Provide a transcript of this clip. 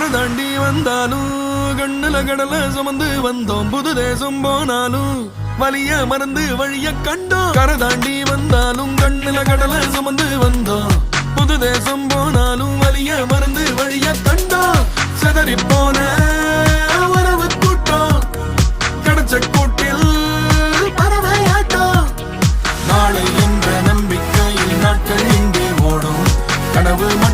ஆறு தாண்டி வந்தாலும் கண்ணுல கடல சுமந்து வந்தோம் புது தேசம் போனாலும் வலிய மறந்து வழிய கண்டோம். கரை தாண்டி வந்தாலும் கண்ணுல கடல சுமந்து வந்தோம் புது தேசம் போனாலும் வலிய மறந்து வழிய கண்டோம். செதறி போன உறவு கூட்டம் கிடைச்ச கூட்டில் பறவையாட்டம். நம்பிக்கையில் நாட்கள் இங்கே ஓடும் கனவு மட்டும்